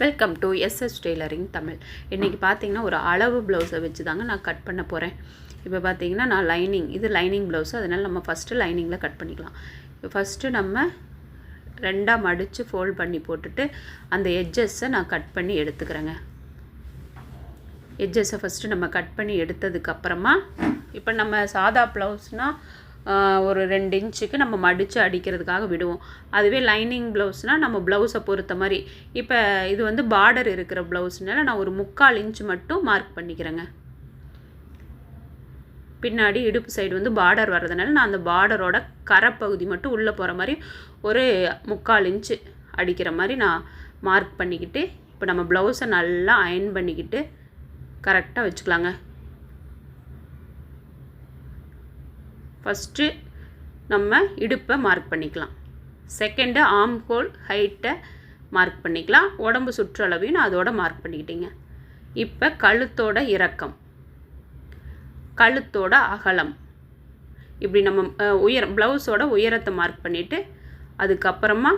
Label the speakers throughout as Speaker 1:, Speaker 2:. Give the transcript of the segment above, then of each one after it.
Speaker 1: Welcome to SS tailoring Tamil இன்றைக்கி பார்த்தீங்கன்னா ஒரு அளவு ப்ளவுஸை வச்சு தாங்க நான் கட் பண்ண போகிறேன் இப்போ பார்த்தீங்கன்னா நான் லைனிங் இது லைனிங் ப்ளவுஸ் அதனால் நம்ம ஃபஸ்ட்டு லைனிங்கில் கட் பண்ணிக்கலாம். இப்போ ஃபஸ்ட்டு நம்ம ரெண்டாக மடித்து ஃபோல்ட் பண்ணி போட்டுட்டு அந்த எட்ஜஸ்ஸை நான் கட் பண்ணி எடுத்துக்கிறேங்க. எட்ஜஸை ஃபஸ்ட்டு நம்ம கட் பண்ணி எடுத்ததுக்கப்புறமா இப்போ நம்ம சாதா ப்ளவுஸ்னால் ஒரு ரெண்டு இன்ச்சுக்கு நம்ம மடித்து அடிக்கிறதுக்காக விடுவோம். அதுவே லைனிங் ப்ளவுஸ்னால் நம்ம ப்ளவுஸை பொறுத்த மாதிரி. இப்போ இது வந்து பார்டர் இருக்கிற ப்ளவுஸ்னால நான் ஒரு முக்கால் இன்ச் மட்டும் மார்க் பண்ணிக்கிறேங்க. பின்னாடி இடுப்பு சைடு வந்து பார்டர் வர்றதுனால நான் அந்த பார்டரோட கரைப்பகுதி மட்டும் உள்ளே போகிற மாதிரி ஒரு முக்கால் இன்ச்சு அடிக்கிற மாதிரி நான் மார்க் பண்ணிக்கிட்டு இப்போ நம்ம ப்ளவுஸை நல்லா அயன் பண்ணிக்கிட்டு கரெக்டாக வச்சுக்கலாங்க. ஃபஸ்ட்டு நம்ம இடுப்பை மார்க் பண்ணிக்கலாம். செகண்டு ஆம் ஹோல் ஹைட்டை மார்க் பண்ணிக்கலாம். உடம்பு சுற்றளவையும் நான் அதோட மார்க் பண்ணிக்கிட்டீங்க. இப்போ கழுத்தோட இறக்கம் கழுத்தோட அகலம். இப்படி நம்ம உயர ப்ளவுஸோட உயரத்தை மார்க் பண்ணிவிட்டு அதுக்கப்புறமா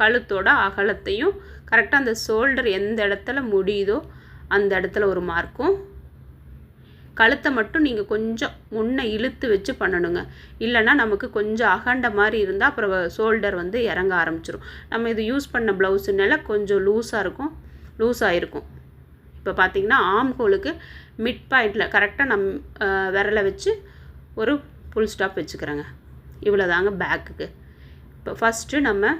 Speaker 1: கழுத்தோட அகலத்தையும் கரெக்டாக அந்த ஷோல்டர் எந்த இடத்துல முடியுதோ அந்த இடத்துல ஒரு மார்க்கும் கழுத்தை மட்டும் நீங்கள் கொஞ்சம் முன்னே இழுத்து வச்சு பண்ணணுங்க. இல்லைன்னா நமக்கு கொஞ்சம் அகண்ட மாதிரி இருந்தால் அப்புறம் ஷோல்டர் வந்து இறங்க ஆரம்பிச்சிடும் நம்ம இது யூஸ் பண்ண ப்ளவுஸுனால கொஞ்சம் லூஸாக இருக்கும். லூஸாக இருக்கும். இப்போ பார்த்தீங்கன்னா ஆம் ஹோலுக்கு மிட் பாயிண்டில் கரெக்டாக நம் விரலை வச்சு ஒரு ஃபுல் ஸ்டாப் வச்சுக்கிறேங்க. இவ்வளோ தாங்க பேக்குக்கு இப்போ ஃபஸ்ட்டு நம்ம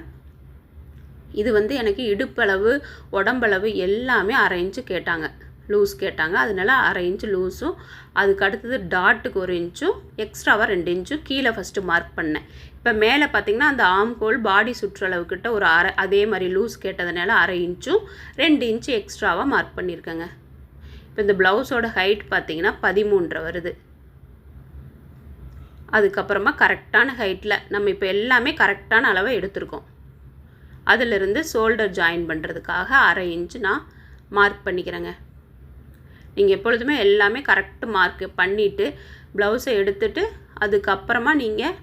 Speaker 1: இது வந்து எனக்கு இடுப்பளவு உடம்பளவு எல்லாமே அரை இன்ச்சு கேட்டாங்க. லூஸ் கேட்டாங்க. அதனால அரை இன்ச்சு லூஸும் அதுக்கு அடுத்தது டாட்டுக்கு ஒரு இன்ச்சும் எக்ஸ்ட்ராவாக ரெண்டு இன்ச்சும் கீழே ஃபஸ்ட்டு மார்க் பண்ணேன். இப்போ மேலே பார்த்தீங்கன்னா அந்த ஆம்கோல் பாடி சுற்றளவுக்கிட்ட ஒரு அரை அதே மாதிரி லூஸ் கேட்டதுனால அரை இன்ச்சும் ரெண்டு இன்ச்சு எக்ஸ்ட்ராவாக மார்க் பண்ணியிருக்கேங்க இப்போ இந்த ப்ளவுஸோட ஹைட் பார்த்திங்கன்னா பதிமூன்றரை வருது. அதுக்கப்புறமா கரெக்டான ஹைட்டில் நம்ம இப்போ எல்லாமே கரெக்டான அளவை எடுத்திருக்கோம். அதிலிருந்து ஷோல்டர் ஜாயின் பண்ணுறதுக்காக அரை இன்ச்சு நான் மார்க் பண்ணிக்கிறேங்க. நீங்கள் எப்பொழுதுமே எல்லாமே கரெக்டு மார்க் பண்ணிவிட்டு ப்ளவுஸை எடுத்துட்டு அதுக்கப்புறமா நீங்கள்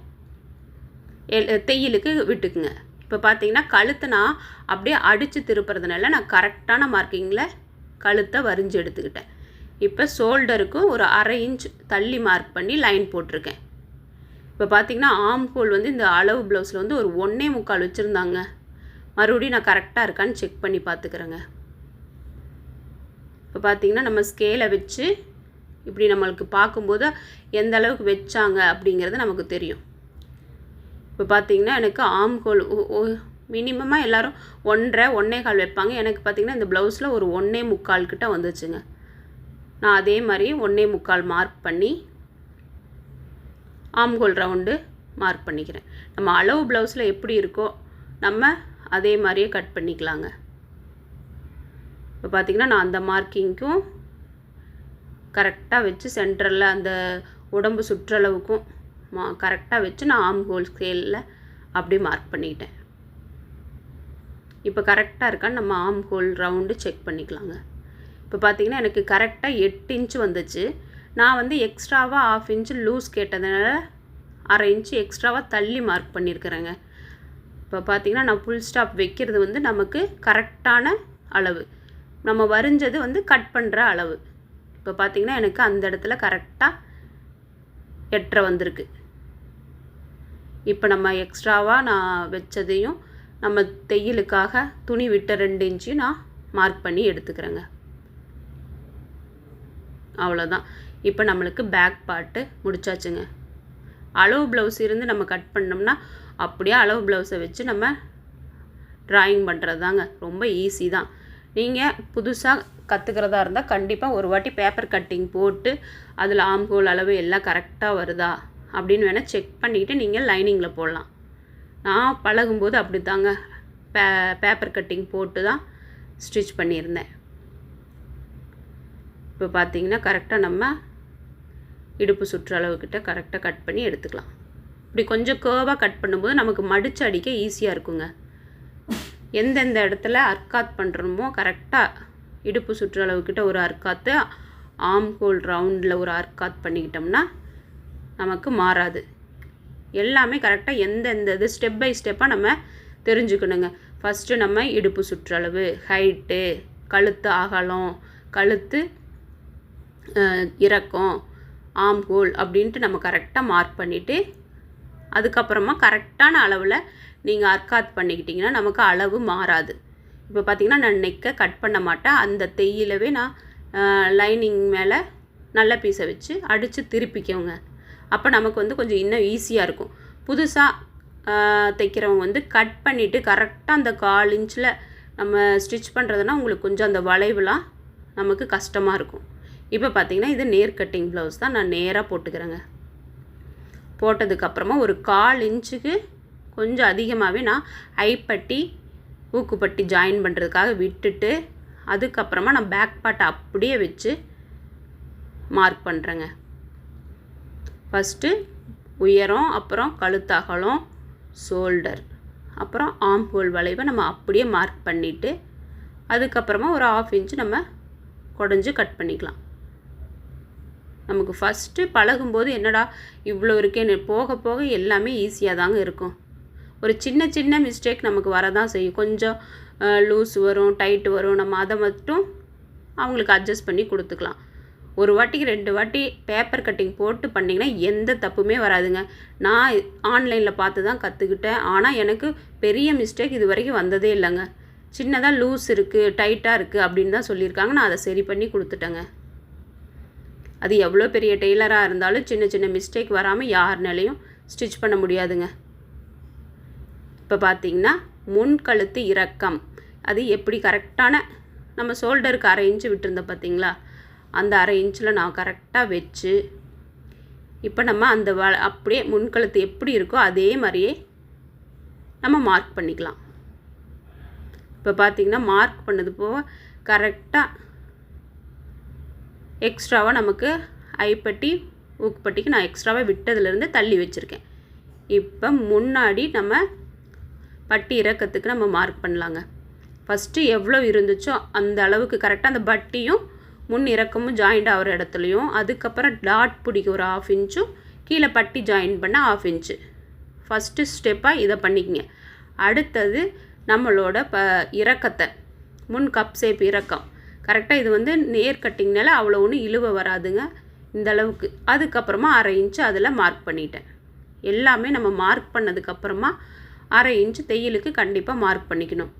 Speaker 1: எல் தையலுக்கு விட்டுக்குங்க. இப்போ பார்த்தீங்கன்னா கழுத்தை நான் அப்படியே அடித்து திருப்புறதுனால நான் கரெக்டான மார்க்கிங்கில் கழுத்தை வரிஞ்சு எடுத்துக்கிட்டேன். இப்போ ஷோல்டருக்கும் ஒரு அரை இன்ச் தள்ளி மார்க் பண்ணி லைன் போட்டிருக்கேன். இப்போ பார்த்தீங்கன்னா ஆம் ஹோல் வந்து இந்த அளவு ப்ளவுஸில் வந்து ஒரு ஒன்றே முக்கால் வச்சுருந்தாங்க. மறுபடியும் நான் கரெக்டாக இருக்கான்னு செக் பண்ணி பார்த்துக்கிறேங்க இப்போ பார்த்திங்கன்னா நம்ம ஸ்கேலை வச்சு இப்படி நம்மளுக்கு பார்க்கும்போது எந்த அளவுக்கு வச்சாங்க அப்படிங்கிறது நமக்கு தெரியும். இப்போ பார்த்திங்கன்னா எனக்கு ஆம் ஹோல் மினிமமாக எல்லோரும் ஒன்றரை ஒன்றே கால் வைப்பாங்க. எனக்கு பார்த்தீங்கன்னா இந்த ப்ளவுஸில் ஒரு ஒன்றே முக்கால் கிட்ட வந்துச்சுங்க. நான் அதே மாதிரி ஒன்றே முக்கால் மார்க் பண்ணி ஆம்கோல் ரவுண்டு மார்க் பண்ணிக்கிறேன். நம்ம அளவு ப்ளவுஸில் எப்படி இருக்கோ நம்ம அதே மாதிரியே கட் பண்ணிக்கலாங்க. இப்போ பார்த்திங்கன்னா நான் அந்த மார்க்கிங்க்கும் கரெக்டாக வச்சு சென்டரில் அந்த உடம்பு சுற்றளவுக்கும் மா கரெக்டாக வச்சு நான் ஆம் ஹோல் ஸ்கேலில் அப்படியே மார்க் பண்ணிக்கிட்டேன். இப்போ கரெக்டாக இருக்கான்னு நம்ம ஆம் ஹோல் ரவுண்டு செக் பண்ணிக்கலாங்க. இப்போ பார்த்திங்கன்னா எனக்கு கரெக்டாக எட்டு இன்ச்சு வந்துச்சு. நான் வந்து எக்ஸ்ட்ராவாக ஆஃப் இன்ச்சு லூஸ் கேட்டதுனால அரை இன்ச்சு எக்ஸ்ட்ராவாக தள்ளி மார்க் பண்ணியிருக்கிறேங்க. இப்போ பார்த்திங்கன்னா நான் ஃபுல் ஸ்டாப் வைக்கிறது வந்து நமக்கு கரெக்டான அளவு. நம்ம வரைஞ்சது வந்து கட் பண்ணுற அளவு. இப்போ பார்த்தீங்கன்னா எனக்கு அந்த இடத்துல கரெக்டாக எட்டரை வந்திருக்கு. இப்போ நம்ம எக்ஸ்ட்ராவாக நான் வச்சதையும் நம்ம தையலுக்காக துணி விட்ட ரெண்டு இன்ச்சையும் நான் மார்க் பண்ணி எடுத்துக்கிறேங்க. அவ்வளோதான் இப்போ நம்மளுக்கு பேக் பார்ட்டு முடிச்சாச்சுங்க. அளவு ப்ளவுஸ் இருந்து நம்ம கட் பண்ணோம்னா அப்படியே அளவு ப்ளவுஸை வச்சு நம்ம ட்ராயிங் பண்ணுறது தாங்க ரொம்ப ஈஸி தான். நீங்கள் புதுசாக கற்றுக்கிறதா இருந்தால் கண்டிப்பாக ஒரு வாட்டி பேப்பர் கட்டிங் போட்டு அதில் ஆம்கோல் அளவு எல்லாம் கரெக்டாக வருதா அப்படின்னு வேணால் செக் பண்ணிக்கிட்டு நீங்கள் லைனிங்கில் போடலாம். நான் பழகும்போது அப்படி தாங்க பே பேப்பர் கட்டிங் போட்டு தான் ஸ்டிச் பண்ணியிருந்தேன். இப்போ பார்த்தீங்கன்னா கரெக்டாக நம்ம இடுப்பு சுற்றளவுக்கிட்ட கரெக்டாக கட் பண்ணி எடுத்துக்கலாம். இப்படி கொஞ்சம் கேர்வாக கட் பண்ணும்போது நமக்கு மடித்து அடிக்க ஈஸியாக இருக்குங்க. எந்தெந்த இடத்துல அர்க்காத் பண்ணுறோமோ கரெக்டாக இடுப்பு சுற்றளவுக்கிட்ட ஒரு அர்க்காத்து ஆம்கோல் ரவுண்டில் ஒரு அர்க்காத் பண்ணிக்கிட்டோம்னா நமக்கு மாறாது. எல்லாமே கரெக்டாக எந்தெந்த இது ஸ்டெப் பை ஸ்டெப்பாக நம்ம தெரிஞ்சுக்கணுங்க. ஃபஸ்ட்டு நம்ம இடுப்பு சுற்றளவு ஹைட்டு கழுத்து அகலம் கழுத்து இறக்கம் ஆம்கோல் அப்படின்ட்டு நம்ம கரெக்டாக மார்க் பண்ணிவிட்டு அதுக்கப்புறமா கரெக்டான அளவில் நீங்கள் அர்க்காத் பண்ணிக்கிட்டிங்கன்னா நமக்கு அளவு மாறாது. இப்போ பார்த்திங்கன்னா நான் நெக்கை கட் பண்ண மாட்டேன். அந்த தையிலவே நான் லைனிங் மேலே நல்ல பீஸை வச்சு அடித்து திருப்பிக்கோங்க. அப்போ நமக்கு வந்து கொஞ்சம் இன்னும் ஈஸியாக இருக்கும். புதுசாக தைக்கிறவங்க வந்து கட் பண்ணிவிட்டு கரெக்டாக அந்த கால் இன்ச்சில் நம்ம ஸ்டிச் பண்ணுறதுனா உங்களுக்கு கொஞ்சம் அந்த வளைவுலாம் நமக்கு கஷ்டமாக இருக்கும். இப்போ பார்த்தீங்கன்னா இது நேர் கட்டிங் ப்ளவுஸ் தான் நான் நேராக போட்டுக்கிறேங்க. போட்டதுக்கப்புறமா ஒரு கால் இன்ச்சுக்கு கொஞ்சம் அதிகமாகவே நான் ஐப்பட்டி ஊக்குப்பட்டி ஜாயின் பண்ணுறதுக்காக விட்டுட்டு அதுக்கப்புறமா நான் பேக் பார்ட்டை அப்படியே வச்சு மார்க் பண்ணுறேங்க ஃபஸ்ட்டு உயரம் அப்புறம் கழுத்தகலம் ஷோல்டர் அப்புறம் ஆம் ஹோல் வளைவை நம்ம அப்படியே மார்க் பண்ணிவிட்டு அதுக்கப்புறமா ஒரு ஆஃப் இன்ச்சு நம்ம குடஞ்சி கட் பண்ணிக்கலாம். நமக்கு ஃபஸ்ட்டு பழகும்போது என்னடா இவ்வளோ இருக்கேன்னு போக போக எல்லாமே ஈஸியாக தாங்க இருக்கும். ஒரு சின்ன சின்ன மிஸ்டேக் நமக்கு வரதான் செய்யும். கொஞ்சம் லூஸ் வரும் டைட் வரும். நம்ம அதை மட்டும் அவங்களுக்கு அட்ஜஸ்ட் பண்ணி கொடுத்துக்கலாம். ஒரு வாட்டிக்கு ரெண்டு வாட்டி பேப்பர் கட்டிங் போட்டு பண்ணிங்கன்னா எந்த தப்புமே வராதுங்க. நான் ஆன்லைனில் பார்த்து தான் கற்றுக்கிட்டேன் ஆனால் எனக்கு பெரிய மிஸ்டேக் இது வரைக்கும் வந்ததே இல்லைங்க. சின்னதாக லூஸ் இருக்குது டைட்டாக இருக்குது அப்படின்னு தான் சொல்லியிருக்காங்க. நான் அதை சரி பண்ணி கொடுத்துட்டேங்க. அது எவ்வளோ பெரிய டெய்லராக இருந்தாலும் சின்ன சின்ன மிஸ்டேக் வராமல் யாருனாலையும் ஸ்டிச் பண்ண முடியாதுங்க. இப்போ பார்த்தீங்கன்னா முன் கழுத்து இறக்கம் அது எப்படி கரெக்டான நம்ம ஷோல்டருக்கு அரை இன்ச்சு விட்டுருந்தோம் பார்த்தீங்களா அந்த அரை இன்ச்சில் நான் கரெக்டாக வச்சு இப்போ நம்ம அந்த வ அப்படியே முன்கழுத்து எப்படி இருக்கோ அதே மாதிரியே நம்ம மார்க் பண்ணிக்கலாம். இப்போ பார்த்திங்கன்னா மார்க் பண்ணது போக கரெக்டாக எக்ஸ்ட்ராவாக நமக்கு ஐப்பட்டி ஊக்குப்பட்டிக்கு நான் எக்ஸ்ட்ராவாக விட்டதுலேருந்து தள்ளி வச்சுருக்கேன். இப்போ முன்னாடி நம்ம பட்டி இறக்கத்துக்கு நம்ம மார்க் பண்ணலாங்க. ஃபஸ்ட்டு எவ்வளோ இருந்துச்சோ அந்த அளவுக்கு கரெக்டாக அந்த பட்டியும் முன் இறக்கமும் ஜாயிண்ட் ஆகிற இடத்துலையும் அதுக்கப்புறம் டாட் பிடிக்க ஒரு ஆஃப் இன்ச்சும் கீழே பட்டி ஜாயின் பண்ண ஆஃப் இன்ச்சு ஃபஸ்ட்டு ஸ்டெப்பாக இதை பண்ணிக்கங்க. அடுத்தது நம்மளோட ப இறக்கத்தை முன் கப் ஷேப் இறக்கம். கரெக்டாக இது வந்து நேர் கட்டிங்னால அவ்வளோ ஒன்றும் இழுவை வராதுங்க இந்த அளவுக்கு. அதுக்கப்புறமா அரை இன்ச்சு அதில் மார்க் பண்ணிட்டேன். எல்லாமே நம்ம மார்க் பண்ணதுக்கப்புறமா அரை இன்ச்சு தையலுக்கு கண்டிப்பாக மார்க் பண்ணிக்கணும்.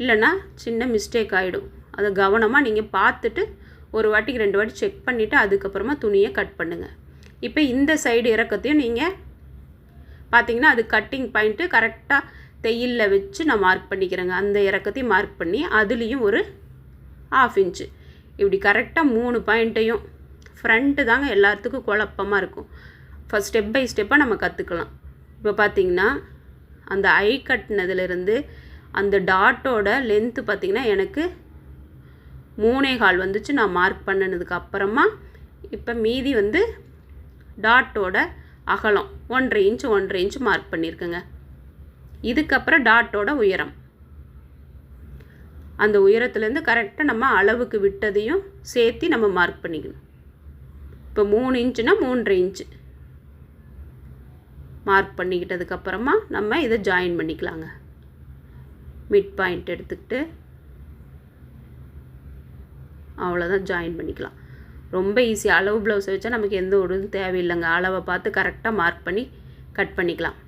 Speaker 1: இல்லைன்னா சின்ன மிஸ்டேக் ஆகிடும் அதை கவனமாக நீங்கள் பார்த்துட்டு ஒரு வாட்டிக்கு ரெண்டு வாட்டி செக் பண்ணிவிட்டு அதுக்கப்புறமா துணியை கட் பண்ணுங்கள் இப்போ இந்த சைடு இறக்கத்தையும் நீங்கள் பார்த்தீங்கன்னா அது கட்டிங் பாயிண்ட்டு கரெக்டாக தையலில் வச்சு நான் மார்க் பண்ணிக்கிறேங்க. அந்த இறக்கத்தையும் மார்க் பண்ணி அதுலேயும் ஒரு ஆஃப் இன்ச்சு இப்படி கரெக்டாக மூணு பாயிண்ட்டையும் ஃப்ரண்ட்டு தாங்க எல்லாத்துக்கும் குழப்பமாக இருக்கும். ஃபஸ்ட் ஸ்டெப் பை ஸ்டெப்பாக நம்ம கற்றுக்கலாம் இப்போ பார்த்தீங்கன்னா அந்த ஐ கட்டினதுலேருந்து அந்த டாட்டோட லென்த்து பார்த்திங்கன்னா எனக்கு மூணே கால் வந்துச்சு. நான் மார்க் பண்ணினதுக்கு அப்புறமா இப்போ மீதி வந்து டாட்டோட அகலம் ஒன்றரை இன்ச்சு ஒன்றரை இன்ச்சு மார்க் பண்ணியிருக்கேங்க இதுக்கப்புறம் டாட்டோட உயரம். அந்த உயரத்துலேருந்து கரெக்டாக நம்ம அளவுக்கு விட்டதையும் சேர்த்து நம்ம மார்க் பண்ணிக்கணும். இப்போ மூணு இன்ச்சுனா மூன்றரை இன்ச்சு மார்க் பண்ணிக்கிட்டதுக்கப்புறமா நம்ம இதை ஜாயின் பண்ணிக்கலாங்க. மிட் பாயிண்ட் எடுத்துக்கிட்டு அவ்வளோதான் ஜாயின் பண்ணிக்கலாம். ரொம்ப ஈஸி அளவு ப்ளவுஸ் வச்சா நமக்கு எந்த ஒரு தேவையில்லைங்க. அளவை பார்த்து கரெக்டாக மார்க் பண்ணி கட் பண்ணிக்கலாம்.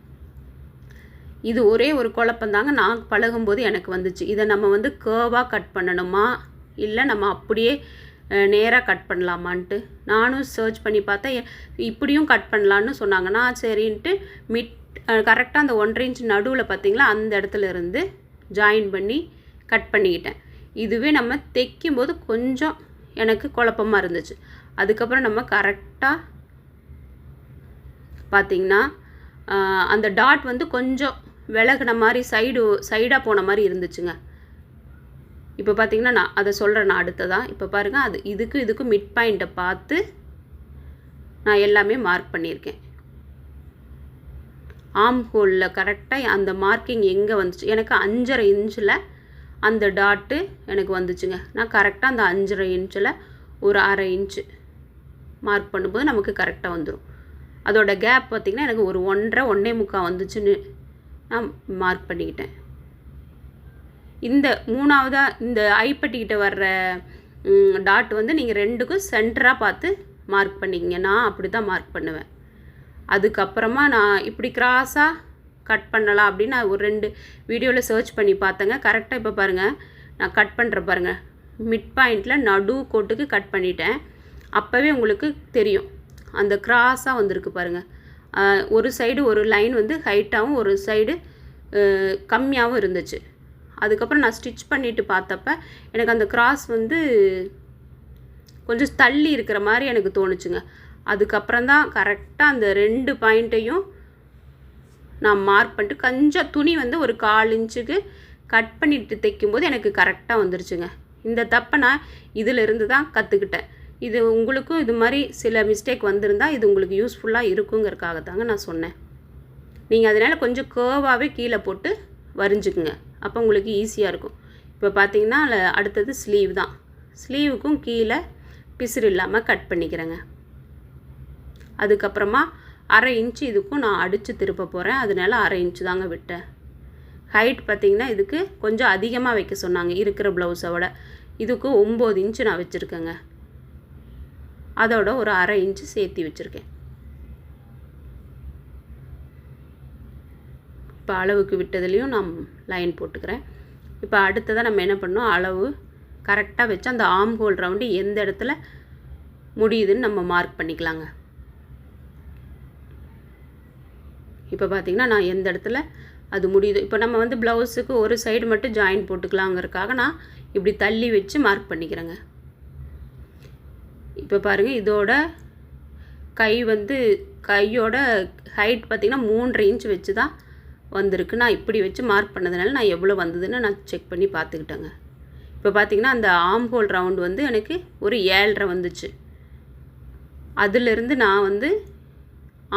Speaker 1: இது ஒரே ஒரு குழப்பந்தாங்க நான் பழகும்போது எனக்கு வந்துச்சு. இதை நம்ம வந்து கேர்வாக கட் பண்ணணுமா? இல்லை நம்ம அப்படியே நேராக கட் பண்ணலாமான்ட்டு. நானும் சர்ச் பண்ணி பார்த்தேன் எ- இப்படியும் கட் பண்ணலான்னு சொன்னாங்க. நான் சரின்ட்டு மிட் கரெக்டாக அந்த ஒன்றரை இன்ச் நடுவில் பார்த்திங்களா அந்த இடத்துல இருந்து ஜாயின் பண்ணி கட் பண்ணிக்கிட்டேன். இதுவே நம்ம தைக்கும்போது கொஞ்சம் எனக்கு குழப்பமாக இருந்துச்சு. அதுக்கப்புறம் நம்ம கரெக்டாக பார்த்திங்கன்னா அந்த டாட் வந்து கொஞ்சம் விலகுன மாதிரி சைடு சைடாக போன மாதிரி இருந்துச்சுங்க. இப்போ பார்த்தீங்கன்னா நான் அதை சொல்கிறேன் நான் அடுத்ததான் இப்போ பாருங்கள் அது இதுக்கு இதுக்கு மிட் பாயிண்ட்டை பார்த்து நான் எல்லாமே மார்க் பண்ணியிருக்கேன். ஆம் ஹோலில் கரெக்டாக அந்த மார்க்கிங் எங்கே வந்துச்சு? எனக்கு அஞ்சரை இன்ச்சில் அந்த டாட்டு எனக்கு வந்துச்சுங்க. நான் கரெக்டாக அந்த அஞ்சரை இன்ச்சில் ஒரு அரை இன்ச்சு மார்க் பண்ணும்போது நமக்கு கரெக்டாக வந்துடும் அதோடய கேப் பார்த்திங்கன்னா எனக்கு ஒரு ஒன்றரை ஒன்றே முக்கால் வந்துச்சுன்னு நான் மார்க் பண்ணிக்கிட்டேன். இந்த மூணாவதாக இந்த ஐப்பட்டிக்கிட்ட வர்ற டாட் வந்து நீங்கள் ரெண்டுக்கும் சென்டராக பார்த்து மார்க் பண்ணிக்கங்க. நான் அப்படி தான் மார்க் பண்ணுவேன். அதுக்கப்புறமா நான் இப்படி கிராஸாக கட் பண்ணலாம் அப்படின்னு நான் ஒரு ரெண்டு வீடியோவில் சர்ச் பண்ணி பார்த்தேங்க. கரெக்டாக இப்போ பாருங்கள் நான் கட் பண்ணுற பாருங்கள் மிட் பாயிண்டில் நடு கோட்டுக்கு கட் பண்ணிட்டேன். அப்போவே உங்களுக்கு தெரியும். அந்த கிராஸாக வந்திருக்கு பாருங்கள் ஒரு சைடு ஒரு லைன் வந்து ஹைட்டாகவும் ஒரு சைடு கம்மியாகவும் இருந்துச்சு. அதுக்கப்புறம் நான் ஸ்டிச் பண்ணிவிட்டு பார்த்தப்ப எனக்கு அந்த கிராஸ் வந்து கொஞ்சம் தள்ளி இருக்கிற மாதிரி எனக்கு தோணுச்சுங்க. அதுக்கப்புறம் தான் கரெக்டாக அந்த ரெண்டு பாயிண்ட்டையும் நான் மார்க் பண்ணிட்டு கொஞ்சம் துணி வந்து ஒரு கால் இன்ச்சுக்கு கட் பண்ணிட்டு தைக்கும்போது எனக்கு கரெக்டாக வந்துருச்சுங்க. இந்த தப்பை நான் இதிலிருந்து தான் கற்றுக்கிட்டேன் இது உங்களுக்கும் இது மாதிரி சில மிஸ்டேக் வந்திருந்தால் இது உங்களுக்கு யூஸ்ஃபுல்லாக இருக்குங்கிறக்காக தாங்க நான் சொன்னேன். நீங்கள் அதனால் கொஞ்சம் கேர்வாகவே கீழே போட்டு வரைஞ்சிக்குங்க. அப்போ உங்களுக்கு ஈஸியாக இருக்கும். இப்போ பார்த்தீங்கன்னா அடுத்தது ஸ்லீவ் தான். ஸ்லீவுக்கும் கீழே பிசிறு இல்லாமல் கட் பண்ணிக்கிறேங்க. அதுக்கப்புறமா அரை இன்ச்சு இதுக்கும் நான் அடித்து திருப்ப போகிறேன் அதனால அரை இன்ச்சு தாங்க விட்டேன். ஹைட் பார்த்திங்கன்னா இதுக்கு கொஞ்சம் அதிகமாக வைக்க சொன்னாங்க. இருக்கிற ப்ளவுஸை விட. இதுக்கு ஒம்பது இன்ச்சு நான் வச்சுருக்கேங்க. அதோட ஒரு அரை இன்ச்சு சேர்த்தி வச்சுருக்கேன். இப்போ அளவுக்கு விட்டதுலேயும் நான் லைன் போட்டுக்கிறேன். இப்போ அடுத்ததாக நம்ம என்ன பண்ணோம் அளவு கரெக்டாக வச்சு அந்த ஆம் ஹோல் ரவுண்டு எந்த இடத்துல முடியுதுன்னு நம்ம மார்க் பண்ணிக்கலாங்க. இப்போ பார்த்தீங்கன்னா நான் எந்த இடத்துல அது முடியுது? இப்போ நம்ம வந்து ப்ளவுஸுக்கு ஒரு சைடு மட்டும் ஜாயின் போட்டுக்கலாங்கிறதுக்காக நான் இப்படி தள்ளி வச்சு மார்க் பண்ணிக்கிறேங்க. இப்போ பாருங்கள் இதோட கை வந்து கையோட ஹைட் பார்த்திங்கன்னா மூன்றரை இன்ச் வச்சு தான் வந்திருக்கு. நான் இப்படி வச்சு மார்க் பண்ணதுனால நான் எவ்வளோ வந்ததுன்னு நான் செக் பண்ணி பார்த்துக்கிட்டேங்க. இப்போ பார்த்தீங்கன்னா அந்த ஆம் ஹோல் ரவுண்ட் வந்து எனக்கு ஒரு ஏழரை வந்துச்சு. அதிலிருந்து நான் வந்து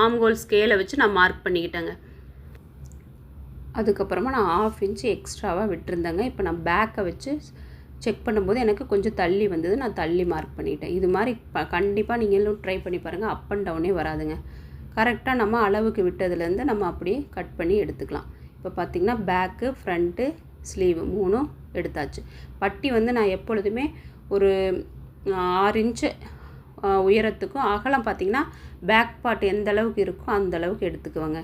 Speaker 1: ஆம்கோல் ஸ்கேலை வச்சு நான் மார்க் பண்ணிக்கிட்டேங்க. அதுக்கப்புறமா நான் ஆஃப் இன்ச்சு எக்ஸ்ட்ராவாக விட்டுருந்தேங்க. இப்போ நான் பேக்கை வச்சு செக் பண்ணும்போது எனக்கு கொஞ்சம் தள்ளி வந்தது. நான் தள்ளி மார்க் பண்ணிட்டேன். இது மாதிரி ப கண்டிப்பாக நீங்களும் ட்ரை பண்ணி பாருங்கள் அப் அண்ட் டவுனே வராதுங்க. கரெக்டாக நம்ம அளவுக்கு விட்டதுலேருந்து நம்ம அப்படியே கட் பண்ணி எடுத்துக்கலாம். இப்போ பார்த்திங்கன்னா பேக்கு ஃப்ரண்ட்டு ஸ்லீவ் மூணும் எடுத்தாச்சு. பட்டி வந்து நான் எப்பொழுதுமே ஒரு ஆறு இன்ச்சு உயரத்துக்கும் அகலம் பார்த்திங்கன்னா பேக் பார்ட் எந்த அளவுக்கு இருக்கோ அந்த அளவுக்கு எடுத்துக்குவேங்க.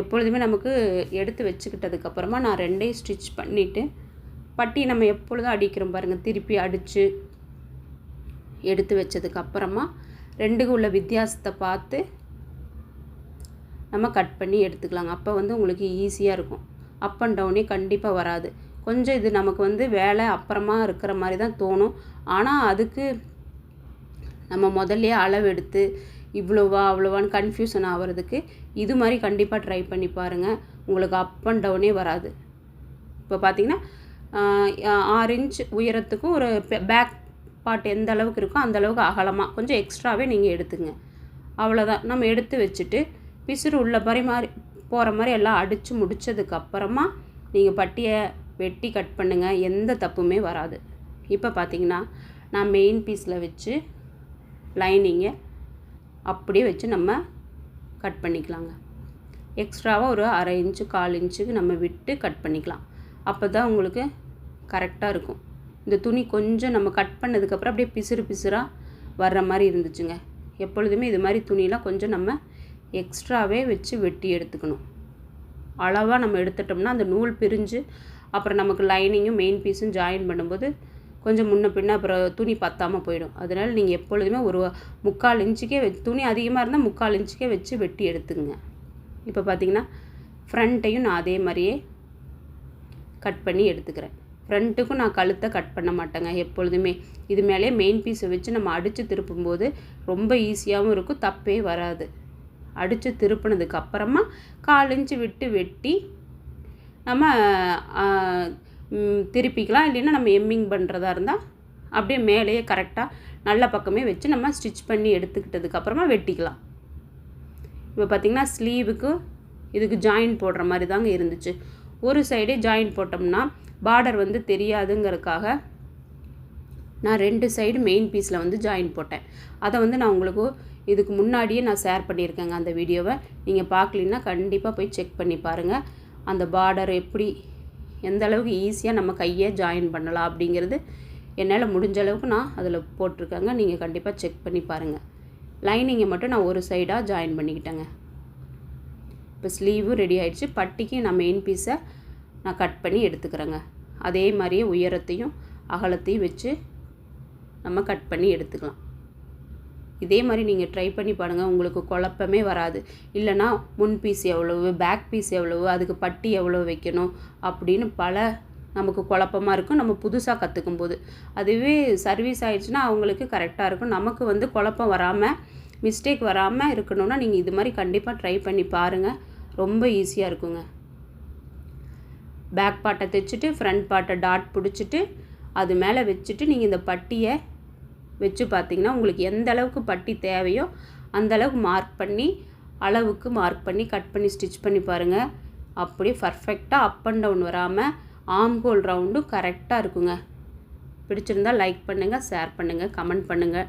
Speaker 1: எப்பொழுதுமே நமக்கு எடுத்து வச்சுக்கிட்டதுக்கப்புறமா நான் ரெண்டையும் ஸ்டிச் பண்ணிவிட்டு பட்டி நம்ம எப்பொழுதும் அடிக்கிறோம் பாருங்கள் திருப்பி அடித்து எடுத்து வச்சதுக்கப்புறமா ரெண்டுக்கும் உள்ள வித்தியாசத்தை பார்த்து நம்ம கட் பண்ணி எடுத்துக்கலாங்க. அப்போ வந்து உங்களுக்கு ஈஸியாக இருக்கும். அப் அண்ட் டவுனே கண்டிப்பாக வராது. கொஞ்சம் இது நமக்கு வந்து வேலை அப்புறமா இருக்கிற மாதிரி தான் தோணும். ஆனால் அதுக்கு நம்ம முதல்லையே அளவு எடுத்து இவ்வளோவா அவ்வளோவான்னு கன்ஃபியூஷன் ஆகிறதுக்கு இது மாதிரி கண்டிப்பாக ட்ரை பண்ணி பாருங்கள் உங்களுக்கு அப் அண்ட் டவுனே வராது. இப்போ பார்த்தீங்கன்னா ஆறு இன்ச் உயரத்துக்கும் ஒரு பேக் பார்ட் எந்த அளவுக்கு இருக்கோ அந்த அளவுக்கு அகலமாக கொஞ்சம் எக்ஸ்ட்ராவே நீங்கள் எடுத்துங்க. அவ்வளோதான் நம்ம எடுத்து வச்சுட்டு பிசுறு உள்ள மாதிரி மாதிரி போகிற மாதிரி எல்லாம் அடித்து முடித்ததுக்கப்புறமா நீங்கள் பட்டியை வெட்டி கட் பண்ணுங்கள் எந்த தப்புமே வராது. இப்போ பார்த்தீங்கன்னா நான் மெயின் பீஸில் வச்சு லைனிங்கை அப்படியே வச்சு நம்ம கட் பண்ணிக்கலாங்க. எக்ஸ்ட்ராவாக ஒரு அரை இன்ச்சு கால் இன்ச்சுக்கு நம்ம விட்டு கட் பண்ணிக்கலாம். அப்போ தான் உங்களுக்கு கரெக்டாக இருக்கும். இந்த துணி கொஞ்சம் நம்ம கட் பண்ணதுக்கப்புறம் அப்படியே பிசுறு பிசுறாக வர்ற மாதிரி இருந்துச்சுங்க. எப்பொழுதுமே இது மாதிரி துணியெலாம் கொஞ்சம் நம்ம எக்ஸ்ட்ராவே வச்சு வெட்டி எடுத்துக்கணும். அளவாக நம்ம எடுத்துட்டோம்னா அந்த நூல் பிரிஞ்சு அப்புறம் நமக்கு லைனிங்கும் மெயின் பீஸும் ஜாயின் பண்ணும்போது கொஞ்சம் முன்ன பின்ன அப்புறம் துணி பத்தாமல் போயிடும். அதனால் நீங்கள் எப்பொழுதுமே ஒரு முக்கால் இன்ச்சுக்கே வச்சு துணி அதிகமாக இருந்தால் முக்கால் இன்ச்சுக்கே வச்சு வெட்டி எடுத்துங்க இப்போ பார்த்தீங்கன்னா ஃப்ரண்ட்டையும் நான் அதே மாதிரியே கட் பண்ணி எடுத்துக்கிறேன். ஃப்ரண்ட்டுக்கும் நான் கழுத்தை கட் பண்ண மாட்டேங்க எப்பொழுதுமே. இது மேலே மெயின் பீஸை வச்சு நம்ம அடித்து திருப்பும்போது ரொம்ப ஈஸியாகவும் இருக்கும் தப்பே வராது. அடித்து திருப்பினதுக்கு அப்புறமா கால் இன்ச்சு விட்டு வெட்டி நம்ம திருப்பிக்கலாம். இல்லைன்னா நம்ம எம்மிங் பண்ணுறதா இருந்தால் அப்படியே மேலேயே கரெக்டாக நல்ல பக்கமே வச்சு நம்ம ஸ்டிச் பண்ணி எடுத்துக்கிட்டதுக்கப்புறமா வெட்டிக்கலாம். இப்போ பார்த்திங்கன்னா ஸ்லீவுக்கு இதுக்கு ஜாயின் போடுற மாதிரி தாங்க இருந்துச்சு. ஒரு சைடே ஜாயின் போட்டோம்னா பார்டர் வந்து தெரியாதுங்கிறதுக்காக நான் ரெண்டு சைடு மெயின் பீஸில் வந்து ஜாயின் போட்டேன். அதை வந்து நான் உங்களுக்கு இதுக்கு முன்னாடியே நான் ஷேர் பண்ணியிருக்கேங்க அந்த வீடியோவை. நீங்கள் பார்க்கலின்னா கண்டிப்பாக போய் செக் பண்ணி பாருங்கள் அந்த பார்டர் எப்படி எந்த அளவுக்கு ஈஸியாக நம்ம கையை ஜாயின் பண்ணலாம் அப்படிங்கிறது என்னால் முடிஞ்ச அளவுக்கு நான் அதில் போட்டிருக்கேங்க. நீங்கள் கண்டிப்பாக செக் பண்ணி பாருங்கள் லைனிங்கை மட்டும் நான் ஒரு சைடாக ஜாயின் பண்ணிக்கிட்டேங்க. இப்போ ஸ்லீவும் ரெடி ஆகிடுச்சு பட்டிக்கு நான் மெயின் பீஸை நான் கட் பண்ணி எடுத்துக்கிறேங்க. அதே மாதிரியே உயரத்தையும் அகலத்தையும் வச்சு நம்ம கட் பண்ணி எடுத்துக்கலாம். இதே மாதிரி நீங்கள் ட்ரை பண்ணி பாருங்கள் உங்களுக்கு குழப்பமே வராது. இல்லைனா முன் பீஸ் எவ்வளவு பேக் பீஸ் எவ்வளவு அதுக்கு பட்டி எவ்வளோ வைக்கணும் அப்படின்னு பல நமக்கு குழப்பமாக இருக்கும். நம்ம புதுசாக கற்றுக்கும் போது அதுவே சர்வீஸ் ஆயிடுச்சுன்னா அவங்களுக்கு கரெக்டாக இருக்கும். நமக்கு வந்து குழப்பம் வராமல் மிஸ்டேக் வராமல் இருக்கணும்னா நீங்கள் இது மாதிரி கண்டிப்பாக ட்ரை பண்ணி பாருங்கள் ரொம்ப ஈஸியாக இருக்குங்க. பேக் பாட்டை தைச்சிட்டு ஃப்ரண்ட் பாட்டை டாட் பிடிச்சிட்டு அது மேலே வச்சுட்டு நீங்கள் இந்த பட்டியை வச்சு பார்த்தீங்கன்னா உங்களுக்கு எந்த அளவுக்கு பட்டி தேவையோ அந்த அளவுக்கு மார்க் பண்ணி அளவுக்கு மார்க் பண்ணி கட் பண்ணி ஸ்டிச் பண்ணி பாருங்கள் அப்படியே பர்ஃபெக்டாக அப் அண்ட் டவுன் வராமல் ஆம் கோல் ரவுண்டும் கரெக்டாக இருக்குங்க. பிடிச்சிருந்தா லைக் பண்ணுங்கள் ஷேர் பண்ணுங்கள் கமெண்ட் பண்ணுங்கள்